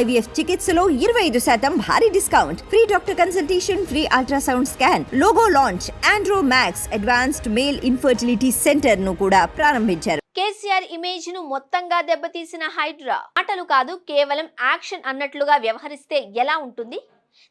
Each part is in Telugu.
ఐవీఎఫ్ చికిత్సలో ఇరవై ఐదు శాతం భారీ discount. Free doctor consultation free ultrasound scan logo launch Andro Max Advanced male infertility సెంటర్ను కూడా ప్రారంభించారు. కేసీఆర్ ఇమేజ్ను మొత్తంగా దెబ్బతీసిన హైడ్రా. ఆటలు కాదు కేవలం యాక్షన్ అన్నట్లుగా వ్యవహరిస్తే ఎలా ఉంటుంది?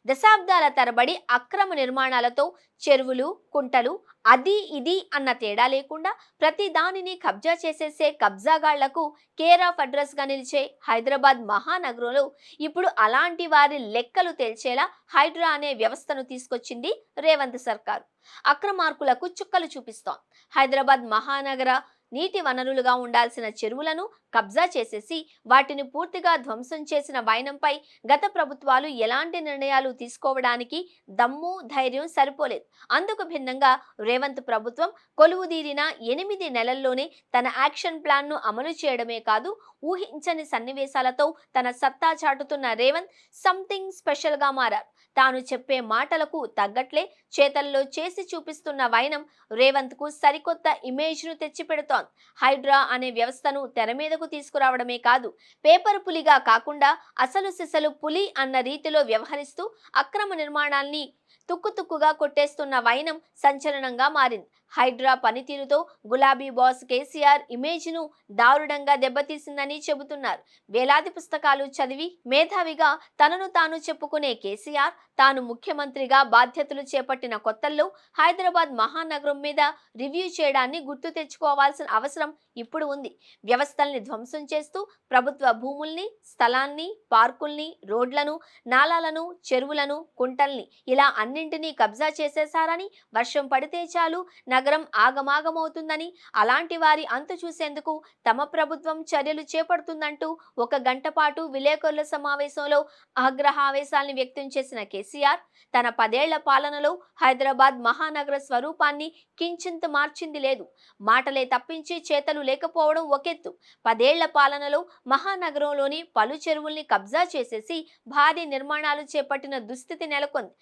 దశాబ్దాల తరబడి అక్రమ నిర్మాణాలతో చెరువులు కుంటలు అది ఇది అన్న తేడా లేకుండా ప్రతి దానిని కబ్జా చేసేసే కబ్జాగాళ్ళకు కేర్ ఆఫ్ అడ్రస్గా నిలిచే హైదరాబాద్ మహానగరంలో ఇప్పుడు అలాంటి వారి లెక్కలు తేల్చేలా హైడ్రా అనే వ్యవస్థను తీసుకొచ్చింది రేవంత్ సర్కారు. అక్రమార్కులకు చుక్కలు చూపిస్తోంది. హైదరాబాద్ మహానగర నీటి వనరులుగా ఉండాల్సిన చెరువులను కబ్జా చేసేసి వాటిని పూర్తిగా ధ్వంసం చేసిన వైనంపై గత ప్రభుత్వాలు ఎలాంటి నిర్ణయాలు తీసుకోవడానికి దమ్ము ధైర్యం సరిపోలేదు. అందుకు భిన్నంగా రేవంత్ ప్రభుత్వం కొలువుదీరిన ఎనిమిది నెలల్లోనే తన యాక్షన్ ప్లాన్ను అమలు చేయడమే కాదు ఊహించని సన్నివేశాలతో తన సత్తా చాటుతున్న రేవంత్ సంథింగ్ స్పెషల్గా మారారు. తాను చెప్పే మాటలకు తగ్గట్లే చేతల్లో చేసి చూపిస్తున్న వైనం రేవంత్కు సరికొత్త ఇమేజ్ను తెచ్చిపెడుతోంది. హైడ్రా అనే వ్యవస్థను తెర మీదకు తీసుకురావడమే కాదు పేపర్ పులిగా కాకుండా అసలు సిసలు పులి అన్న రీతిలో వ్యవహరిస్తూ అక్రమ నిర్మాణాల్ని తుక్కుతుక్కుగా కొట్టేస్తున్న వైనం సంచలనంగా మారింది. హైడ్రా పనితీరుతో గులాబీ బాస్ కేసీఆర్ ఇమేజ్ను దారుణంగా దెబ్బతీసిందని చెబుతున్నారు. వేలాది పుస్తకాలు చదివి మేధావిగా తనను తాను చెప్పుకునే కేసీఆర్ తాను ముఖ్యమంత్రిగా బాధ్యతలు చేపట్టిన కొత్తల్లో హైదరాబాద్ మహానగరం మీద రివ్యూ చేయడాన్ని గుర్తు తెచ్చుకోవాల్సిన అవసరం ఇప్పుడు ఉంది. వ్యవస్థల్ని ధ్వంసం చేస్తూ ప్రభుత్వ భూముల్ని స్థలాన్ని పార్కుల్ని రోడ్లను నాలాలను చెరువులను కుంటల్ని ఇలా అన్నింటినీ కబ్జా చేసేశారని వర్షం పడితే చాలు నగరం ఆగమాగమవుతుందని అలాంటి వారి అంతు చూసేందుకు తమ ప్రభుత్వం చర్యలు చేపడుతుందంటూ ఒక గంట పాటు విలేకరుల సమావేశంలో ఆగ్రహావేశాల్ని వ్యక్తం చేసిన కేసీఆర్ తన పదేళ్ళ పాలనలో హైదరాబాద్ మహానగర స్వరూపాన్ని కించింత మార్చింది లేదు. మాటలే తప్పించి చేతలు లేకపోవడం ఒకెత్తు పదేళ్ళ పాలనలో మహానగరంలోని పలు చెరువుల్ని కబ్జా చేసేసి భారీ నిర్మాణాలు చేపట్టిన దుస్థితి నెలకొంది.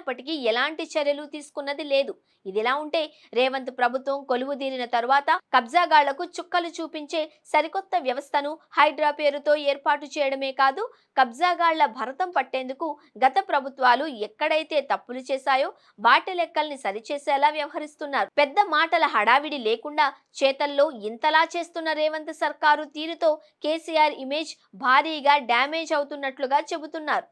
అయినప్పటికీ ఎలాంటి చర్యలు తీసుకున్నది లేదు. ఇదిలా ఉంటే రేవంత్ ప్రభుత్వం కొలువు తీరిన తర్వాత కబ్జాగాళ్ళకు చుక్కలు చూపించే సరికొత్త వ్యవస్థను హైడ్రా పేరుతో ఏర్పాటు చేయడమే కాదు కబ్జాగాళ్ళ భరతం పట్టేందుకు గత ప్రభుత్వాలు ఎక్కడైతే తప్పులు చేశాయో వాటి లెక్కల్ని సరిచేసేలా వ్యవహరిస్తున్నారు. పెద్ద మాటల హడావిడి లేకుండా చేతల్లో ఇంతలా చేస్తున్న రేవంత్ సర్కారు తీరుతో కేసీఆర్ ఇమేజ్ భారీగా డ్యామేజ్ అవుతున్నట్లుగా చెబుతున్నారు.